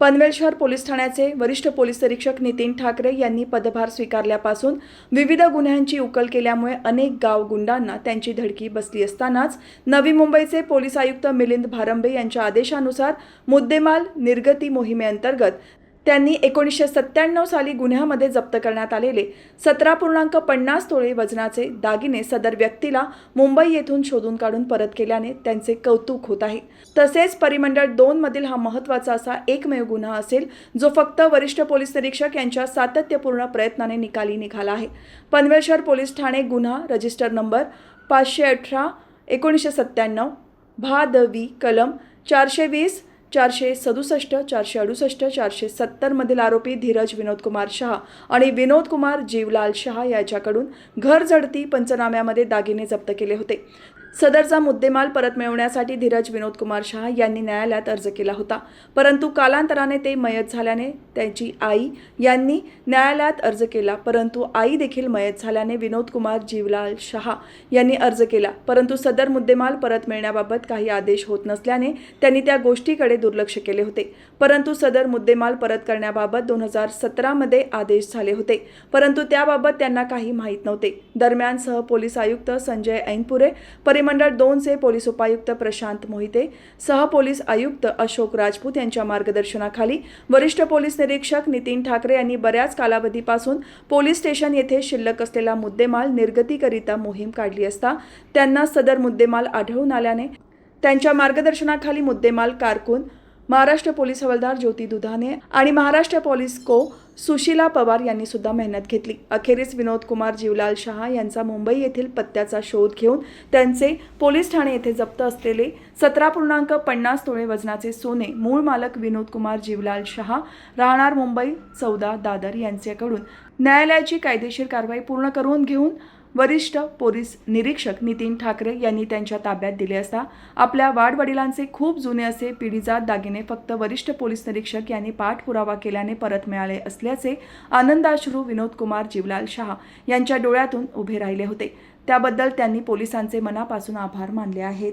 पनवेल शहर पोलीस ठाण्याचे वरिष्ठ पोलीस निरीक्षक नितीन ठाकरे यांनी पदभार स्वीकारल्यापासून विविध गुन्ह्यांची उकल केल्यामुळे अनेक गाव गुंडांना त्यांची धडकी बसली असतानाच नवी मुंबईचे पोलीस आयुक्त मिलिंद भारंबे यांच्या आदेशानुसार मुद्देमाल निर्गती मोहिमेअंतर्गत त्यांनी एकोणीसशे सत्त्याण्णव साली गुन्ह्यामध्ये जप्त करण्यात आलेले सतरा पूर्णांक पन्नास तोळे वजनाचे दागिने सदर व्यक्तीला मुंबई येथून शोधून काढून परत केल्याने त्यांचे कौतुक होत आहे. तसेच परिमंडळ दोन मधील हा महत्त्वाचा असा एकमेव गुन्हा असेल जो फक्त वरिष्ठ पोलीस निरीक्षक यांच्या सातत्यपूर्ण प्रयत्नाने निकाली निघाला आहे. पनवेल शहर पोलीस ठाणे गुन्हा रजिस्टर नंबर पाचशे अठरा एकोणीसशे सत्त्याण्णव भा द वी कलम चारशे वीस चारशे सदुसष्ट चारशे अडुसष्ट चारशे सत्तरमधील आरोपी धीरज विनोद कुमार शहा आणि विनोदकुमार जीवलाल शहा याच्याकडून घर झडती पंचनाम्यामध्ये दागिने जप्त केले होते. सदरचा मुद्देमाल परत मिळवण्यासाठी धीरज विनोद कुमार शहा यांनी न्यायालयात अर्ज केला होता. परंतु कालांतराने ते मयत झाल्याने त्यांची आई यांनी न्यायालयात अर्ज केला. परंतु आई देखील मयत झाल्याने विनोद कुमार जीवलाल शहा यांनी अर्ज केला. परंतु सदर मुद्देमाल परत मिळण्याबाबत काही आदेश होत नसल्याने त्यांनी त्या गोष्टीकडे दुर्लक्ष केले होते. परंतु सदर मुद्देमाल परत करण्याबाबत दोन हजार सतरामध्ये आदेश झाले होते. परंतु त्याबाबत त्यांना काही माहीत नव्हते. दरम्यान सह पोलीस आयुक्त संजय ऐनपुरे मंडळ दोनचे पोलीस उपायुक्त प्रशांत मोहिते सहपोलीस आयुक्त अशोक राजपूत यांच्या मार्गदर्शनाखाली वरिष्ठ पोलीस निरीक्षक नितीन ठाकरे यांनी बऱ्याच कालावधीपासून पोलीस स्टेशन येथे शिल्लक असलेला मुद्देमाल निर्गतीकरिता मोहीम काढली असता त्यांना सदर मुद्देमाल आढळून आल्याने त्यांच्या मार्गदर्शनाखाली मुद्देमाल कारकून महाराष्ट्र पोलीस हवालदार ज्योती दुधाने आणि महाराष्ट्र पोलीस को सुशीला पवार यांनी सुद्धा मेहनत घेतली. अखेरीस विनोद कुमार जीवलाल शहा यांचा मुंबई येथील पत्त्याचा शोध घेऊन त्यांचे पोलीस ठाणे येथे जप्त असलेले सतरा पूर्णांक पन्नास तोळे वजनाचे सोने मूळ मालक विनोद कुमार जीवलाल शहा राहणार मुंबई चौदा दादर यांच्याकडून. न्यायालयाची कायदेशीर कारवाई पूर्ण करून घेऊन वरिष्ठ पोलीस निरीक्षक नितीन ठाकरे यांनी त्यांच्या ताब्यात दिले असता आपल्या वाडवडिलांचे खूप जुने असे पिढीजात दागिने फक्त वरिष्ठ पोलीस निरीक्षक यांनी पाठपुरावा केल्याने परत मिळाले असल्याचे आनंदाश्रू विनोद कुमार जीवलाल शहा यांच्या डोळ्यातून उभे राहिले होते. त्याबद्दल त्यांनी पोलिसांचे मनापासून आभार मानले आहेत.